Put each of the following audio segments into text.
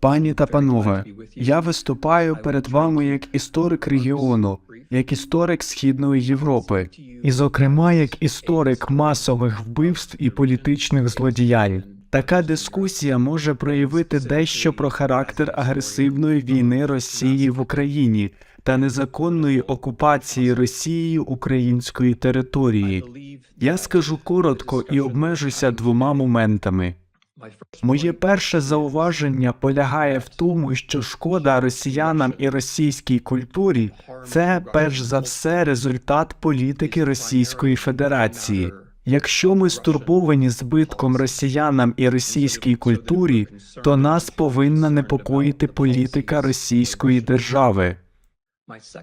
Пані та панове, я виступаю перед вами як історик регіону, як історик Східної Європи, і, зокрема, як історик масових вбивств і політичних злодіянь. Така дискусія може проявити дещо про характер агресивної війни Росії в Україні та незаконної окупації Росією української території. Я скажу коротко і обмежуся двома моментами. Моє перше зауваження полягає в тому, що шкода росіянам і російській культурі це перш за все результат політики Російської Федерації. Якщо ми стурбовані збитком росіянам і російській культурі, то нас повинна непокоїти політика Російської держави.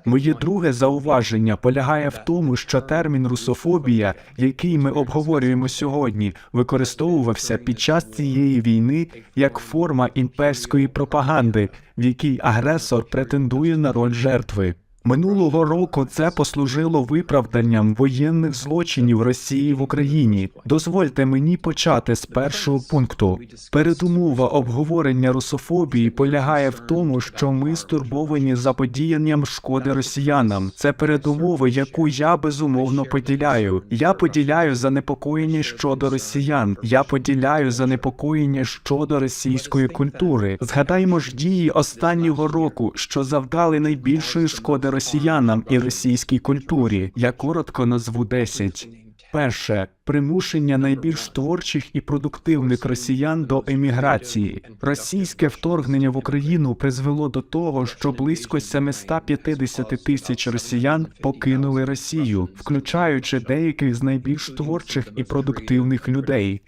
Моє друге зауваження полягає в тому, що термін русофобія, який ми обговорюємо сьогодні, використовувався під час цієї війни як форма імперської пропаганди, в якій агресор претендує на роль жертви. Минулого року це послужило виправданням воєнних злочинів Росії в Україні. Дозвольте мені почати з першого пункту. Передумова обговорення русофобії полягає в тому, що ми стурбовані заподіянням шкоди росіянам. Це передумова, яку я безумовно поділяю. Я поділяю занепокоєння щодо росіян. Я поділяю занепокоєння щодо російської культури. Згадаймо ж дії останнього року, що завдали найбільшої шкоди росіянам і російській культурі. Я коротко назву 10. Перше примушення найбільш творчих і продуктивних росіян до еміграції. Російське вторгнення в Україну призвело до того, що близько 750 тисяч росіян покинули Росію, включаючи деяких з найбільш творчих і продуктивних людей.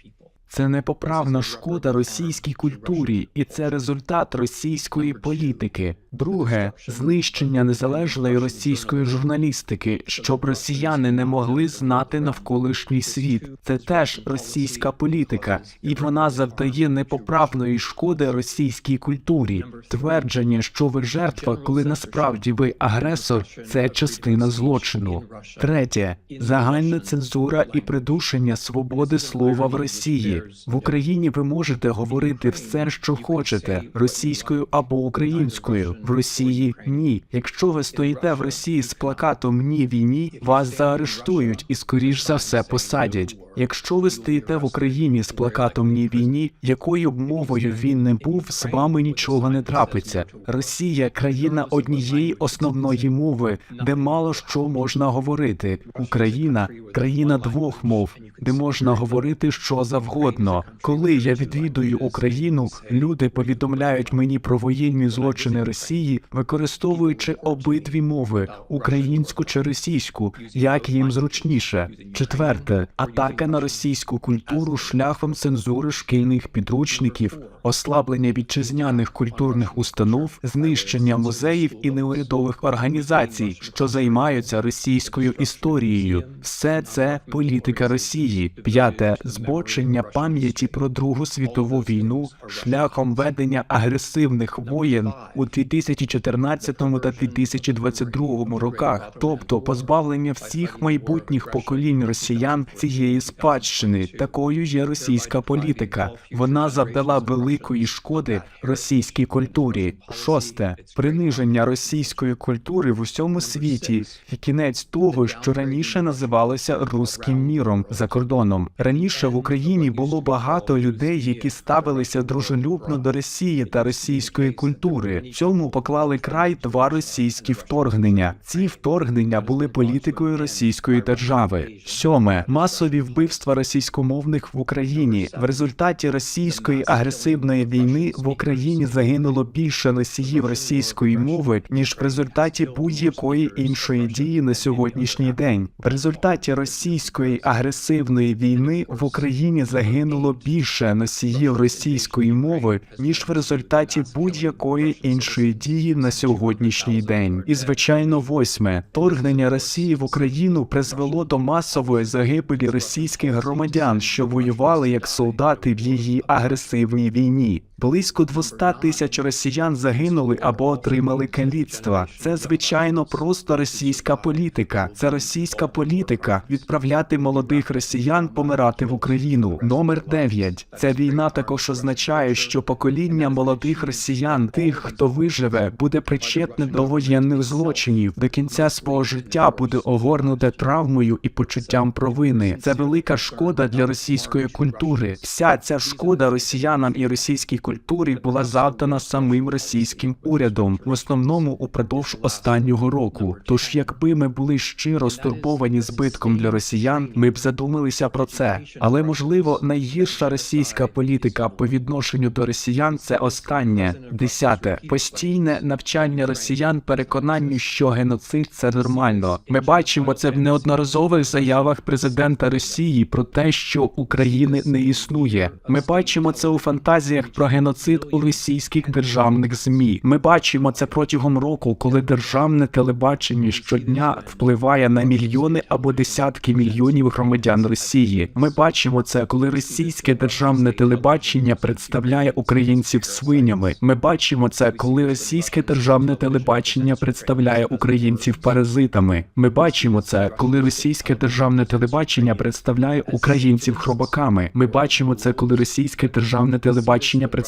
Це непоправна шкода російській культурі, і це результат російської політики. Друге знищення незалежної російської журналістики, щоб росіяни не могли знати навколишній світ. Це теж російська політика, і вона завдає непоправної шкоди російській культурі. Твердження, що ви жертва, коли насправді ви агресор, це частина злочину. Третє загальна цензура і придушення свободи слова в Росії. В Україні ви можете говорити все, що хочете, російською або українською. В Росії ні. Якщо ви стоїте в Росії з плакатом Ні війні, вас заарештують і скоріш за все посадять. Якщо ви стоїте в Україні з плакатом Ні війні, якою б мовою він не був, з вами нічого не трапиться. Росія країна однієї основної мови, де мало що можна говорити. Україна країна двох мов, де можна говорити що завгодно. Коли я відвідую Україну, люди повідомляють мені про воєнні злочини Росії, використовуючи обидві мови українську чи російську, як їм зручніше. Четверте атака на російську культуру шляхом цензури шкільних підручників, ослаблення вітчизняних культурних установ, знищення музеїв і неурядових організацій, що займаються російською історією. Все це політика Росії. П'яте збочення пам'яті про Другу світову війну шляхом ведення агресивних воєн у 2014 та 2022 роках, тобто позбавлення всіх майбутніх поколінь росіян цієї спадщини. Такою є російська політика. Вона завдала великої шкоди російській культурі. Шосте приниження російської культури в усьому світі і кінець того, що раніше називалося руським міром за кордоном. Раніше в Україні було багато людей, які ставилися дружелюбно до Росії та російської культури. Цьому поклали край два російські вторгнення. Ці вторгнення були політикою російської держави. Сьоме масові вбивства російськомовних в Україні. В результаті російської агресивної війни в Україні загинуло більше носіїв російської мови ніж в результаті будь-якої іншої дії на сьогоднішній день. В результаті російської агресивної війни в Україні загинуло більше носіїв російської мови ніж в результаті будь-якої іншої дії на сьогоднішній день. І звичайно, восьме вторгнення Росії в Україну призвело до масової загибелі російських громадян, що воювали як солдати в її агресивній війні. Близько 200 тисяч росіян загинули або отримали каліцтва. Це звичайно просто російська політика. Це російська політика відправляти молодих росіян помирати в Україну. Номер 9. Ця війна також означає, що покоління молодих росіян, тих, хто виживе, буде причетне до воєнних злочинів. До кінця свого життя буде огорнуте травмою і почуттям провини. Це велика шкода для російської культури. Вся ця шкода росіянам і російській культурі була завдана самим російським урядом, в основному упродовж останнього року. Тож, якби ми були щиро стурбовані збитком для росіян, ми б задумалися про це. Але можливо, найгірша російська політика по відношенню до росіян це останнє десяте постійне навчання росіян переконанню, що геноцид це нормально. Ми бачимо це в неодноразових заявах президента Росії про те, що України не існує. Ми бачимо це у фантазіях про геноцид у російських державних змі. Ми бачимо це протягом року, коли державне телебачення щодня впливає на мільйони або десятки мільйонів громадян Росії. Ми бачимо це, коли російське державне телебачення представляє українців свинями. Ми бачимо це, коли російське державне телебачення представляє українців паразитами. Ми бачимо це, коли російське державне телебачення представляє українців хробаками. Ми бачимо це, коли російське державне телебачення представляє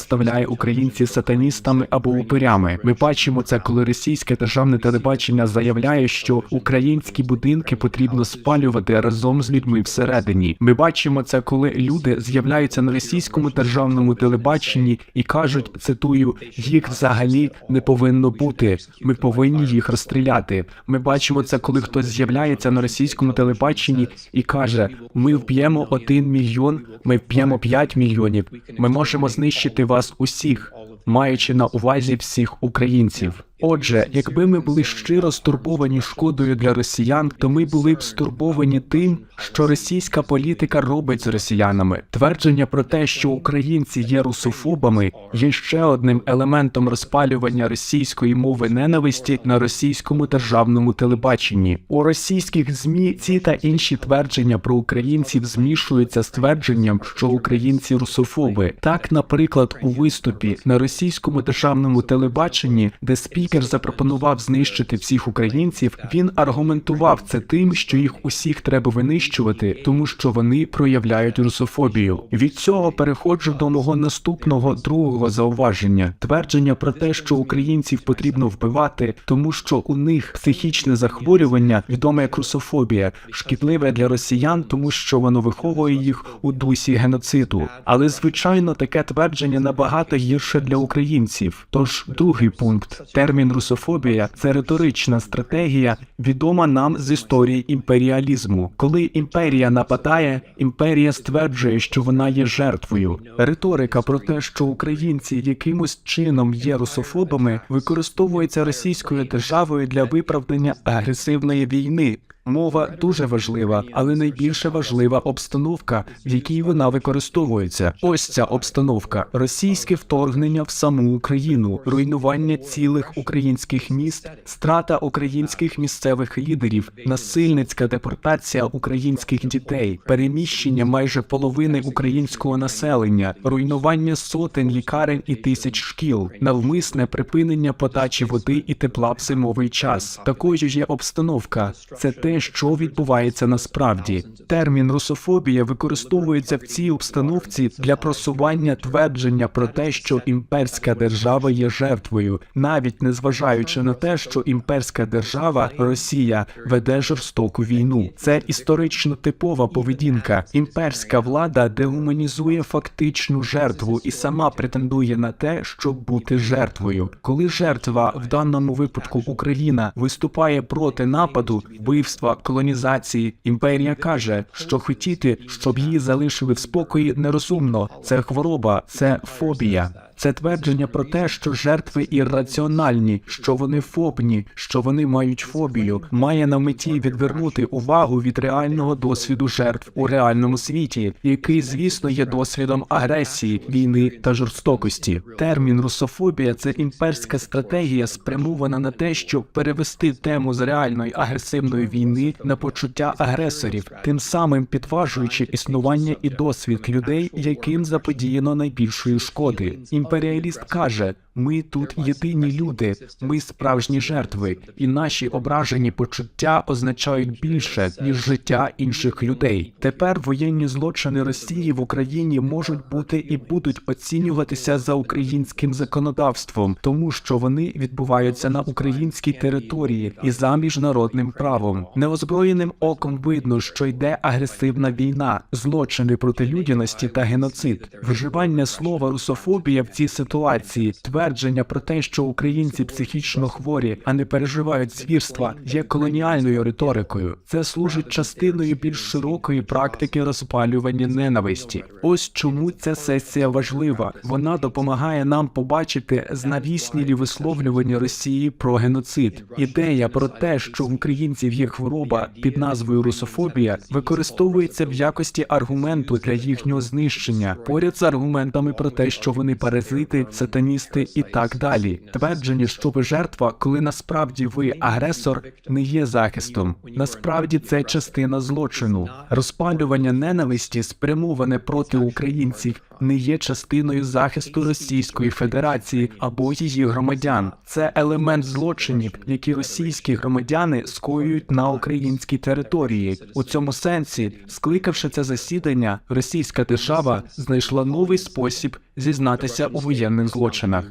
українців сатаністами або упирями. Ми бачимо це, коли російське державне телебачення заявляє, що українські будинки потрібно спалювати разом з людьми всередині. Ми бачимо це, коли люди з'являються на російському державному телебаченні і кажуть, цитую, їх взагалі не повинно бути. Ми повинні їх розстріляти. Ми бачимо це, коли хтось з'являється на російському телебаченні і каже: Ми вб'ємо один мільйон, ми вб'ємо п'ять мільйонів. Ми можемо знищити вас усіх, маючи на увазі всіх українців. Отже, якби ми були щиро стурбовані шкодою для росіян, то ми були б стурбовані тим, що російська політика робить з росіянами. Твердження про те, що українці є русофобами, є ще одним елементом розпалювання російської мови ненависті на російському державному телебаченні. У російських змі ці та інші твердження про українців змішуються з твердженням, що українці русофоби. Так, наприклад, у виступі на російському державному телебаченні, де спікер запропонував знищити всіх українців, він аргументував це тим, що їх усіх треба винищувати, тому що вони проявляють русофобію. Від цього переходжу до мого наступного другого зауваження: твердження про те, що українців потрібно вбивати, тому що у них психічне захворювання, відоме як русофобія, шкідливе для росіян, тому що воно виховує їх у дусі геноциду. Але звичайно, таке твердження набагато гірше для українців. Тож другий пункт термін русофобія це риторична стратегія, відома нам з історії імперіалізму. Коли імперія нападає, імперія стверджує, що вона є жертвою. Риторика про те, що українці якимось чином є русофобами, використовується російською державою для виправдання агресивної війни. Мова дуже важлива, але найбільше важлива обстановка, в якій вона використовується. Ось ця обстановка: російське вторгнення в саму Україну, руйнування цілих українських міст, страта українських місцевих лідерів, насильницька депортація українських дітей, переміщення майже половини українського населення, руйнування сотень лікарень і тисяч шкіл, навмисне припинення подачі води і тепла в зимовий час. Такою ж є обстановка. Це те, що відбувається насправді. Термін русофобія використовується в цій обстановці для просування твердження про те, що імперська держава є жертвою, навіть не зважаючи на те, що імперська держава Росія веде жорстоку війну. Це історично типова поведінка. Імперська влада дегуманізує фактичну жертву і сама претендує на те, щоб бути жертвою. Коли жертва в даному випадку Україна виступає проти нападу, вбивства, колонізації, імперія каже, що хотіти, щоб її залишили в спокої, нерозумно. Це хвороба, це фобія. Це твердження про те, що жертви ірраціональні, що вони фобні, що вони мають фобію, має на меті відвернути увагу від реального досвіду жертв у реальному світі, який, звісно, є досвідом агресії, війни та жорстокості. Термін русофобія це імперська стратегія, спрямована на те, щоб перевести тему з реальної агресивної війни на почуття агресорів, тим самим підважуючи існування і досвід людей, яким заподіяно найбільшої шкоди. Імперіаліст каже: ми тут єдині люди, ми справжні жертви, і наші ображені почуття означають більше ніж життя інших людей. Тепер воєнні злочини Росії в Україні можуть бути і будуть оцінюватися за українським законодавством, тому що вони відбуваються на українській території і за міжнародним правом. Неозброєним оком видно, що йде агресивна війна, злочини проти людяності та геноцид. Вживання слова русофобія в цій ситуації, твердження про те, що українці психічно хворі, а не переживають звірства, є колоніальною риторикою. Це служить частиною більш широкої практики розпалювання ненависті. Ось чому ця сесія важлива. Вона допомагає нам побачити знавіснілі висловлювання Росії про геноцид. Ідея про те, що в українців є хвороба під назвою русофобія, використовується в якості аргументу для їхнього знищення, поряд з аргументами про те, що вони паразити, сатаністи і так далі. Твердження, що ви жертва, коли насправді ви агресор, не є захистом. Насправді це частина злочину. Розпалювання ненависті, спрямоване проти українців, не є частиною захисту Російської Федерації або її громадян. Це елемент злочинів, які російські громадяни скоюють на українській території. У цьому сенсі, скликавши це засідання, російська держава знайшла новий спосіб зізнатися у воєнних злочинах.